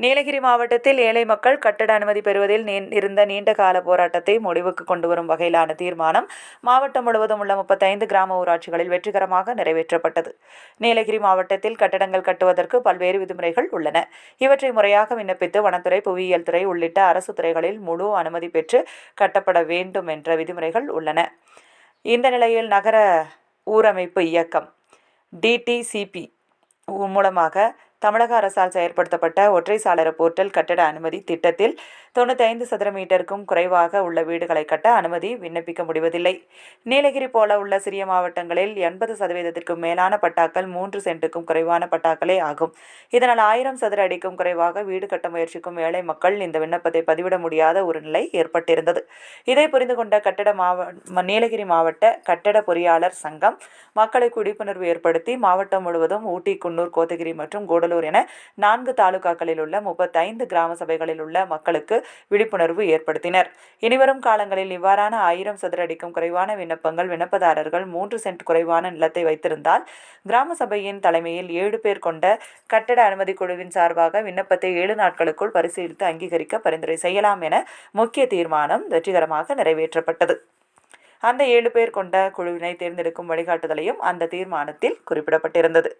நீலகிரி மாவட்டத்தில் ஏழை மக்கள் கட்டட அனுமதி பெறுவதில் நீ- இருந்த நீண்ட கால போராட்டத்தை முடிவுக்கு கொண்டு வரும் வகையிலான தீர்மானம் மாவட்டம் முழுவதும் உள்ள முப்பத்தைந்து கிராம ஊராட்சிகளில் வெற்றிகரமாக நிறைவேற்றப்பட்டது. நீலகிரி மாவட்டத்தில் கட்டடங்கள் கட்டுவதற்கு பல்வேறு விதிமுறைகள் உள்ளன. இவற்றை முறையாக விண்ணப்பித்து வனத்துறை புவியியல் துறை உள்ளிட்ட அரசு துறைகளில் முழு அனுமதி பெற்று கட்டப்பட வேண்டும் என்ற விதிமுறைகள் உள்ளன. இந்த நிலையில் நகர ஊரமைப்பு இயக்கம் டிடிசிபி மூலமாக தமிழக அரசால் செயற்படுத்தப்பட்ட ஒற்றை சாளர போர்ட்டல் கட்டட அனுமதி திட்டத்தில் தொண்ணூத்தைந்து சதுர மீட்டருக்கும் குறைவாக உள்ள வீடுகளை கட்ட அனுமதி விண்ணப்பிக்க முடிவதில்லை. நீலகிரி போல உள்ள சிறிய மாவட்டங்களில் எண்பது சதவீதத்திற்கும் மேலான பட்டாக்கள் மூன்று சென்ட்டுக்கும் குறைவான பட்டாக்களே ஆகும். இதனால் ஆயிரம் சதுர அடிக்கும் குறைவாக வீடு கட்ட முயற்சிக்கும் ஏழை மக்கள் இந்த விண்ணப்பத்தை பதிவிட முடியாத ஒரு நிலை ஏற்பட்டிருந்தது. இதை புரிந்து கொண்ட கட்டட மாவட்ட நீலகிரி மாவட்ட கட்டட பொறியாளர் சங்கம் மக்களுக்கு விழிப்புணர்வு ஏற்படுத்தி மாவட்டம் முழுவதும் ஊட்டி குன்னூர் கோத்தகிரி மற்றும் கூடலூர் திருவள்ளூர் என நான்கு தாலுகாக்களில் உள்ள முப்பத்தைந்து கிராம சபைகளில் உள்ள மக்களுக்கு விழிப்புணர்வு ஏற்படுத்தினர். இனிவரும் காலங்களில் இவ்வாறான ஆயிரம் சதுர அடிக்கும் குறைவான விண்ணப்பங்கள் விண்ணப்பதாரர்கள் மூன்று சென்ட் குறைவான நிலத்தை வைத்திருந்தால் கிராம சபையின் தலைமையில் ஏழு பேர் கொண்ட கட்டட அனுமதி குழுவின் சார்பாக விண்ணப்பத்தை ஏழு நாட்களுக்குள் பரிசீலித்து அங்கீகரிக்க பரிந்துரை செய்யலாம் என முக்கிய தீர்மானம் வெற்றிகரமாக நிறைவேற்றப்பட்டது. அந்த ஏழு பேர் கொண்ட குழுவினை தேர்ந்தெடுக்கும் வழிகாட்டுதலையும் அந்த தீர்மானத்தில் குறிப்பிடப்பட்டிருந்தது.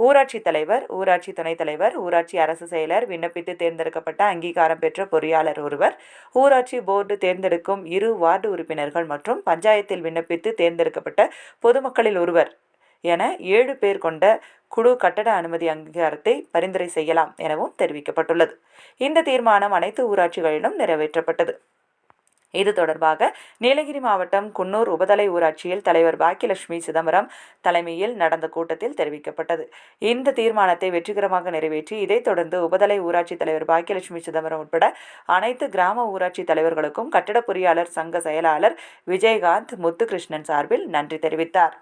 ஊராட்சி தலைவர் ஊராட்சி துணைத் தலைவர் ஊராட்சி அரசு செயலர் விண்ணப்பித்து தேர்ந்தெடுக்கப்பட்ட அங்கீகாரம் பெற்ற பொறியாளர் ஒருவர் ஊராட்சி போர்டு தேர்ந்தெடுக்கும் இரு வார்டு உறுப்பினர்கள் மற்றும் பஞ்சாயத்தில் விண்ணப்பித்து தேர்ந்தெடுக்கப்பட்ட பொதுமக்களில் ஒருவர் என ஏழு பேர் கொண்ட குழு கட்டட அனுமதி அங்கீகாரத்தை பரிந்துரை செய்யலாம் எனவும் தெரிவிக்கப்பட்டுள்ளது. இந்த தீர்மானம் அனைத்து ஊராட்சிகளிலும் நிறைவேற்றப்பட்டது. இது தொடர்பாக நீலகிரி மாவட்டம் குன்னூர் உபதலை ஊராட்சியில் தலைவர் பாக்கியலட்சுமி சிதம்பரம் தலைமையில் நடந்த கூட்டத்தில் தெரிவிக்கப்பட்டது. இந்த தீர்மானத்தை வெற்றிகரமாக நிறைவேற்றி இதைத் தொடர்ந்து உபதலை ஊராட்சி தலைவர் பாக்கியலட்சுமி சிதம்பரம் உட்பட அனைத்து கிராம ஊராட்சி தலைவர்களுக்கும் கட்டட பொறியாளர் சங்க செயலாளர் விஜயகாந்த் முத்துகிருஷ்ணன் சார்பில் நன்றி தெரிவித்தார்.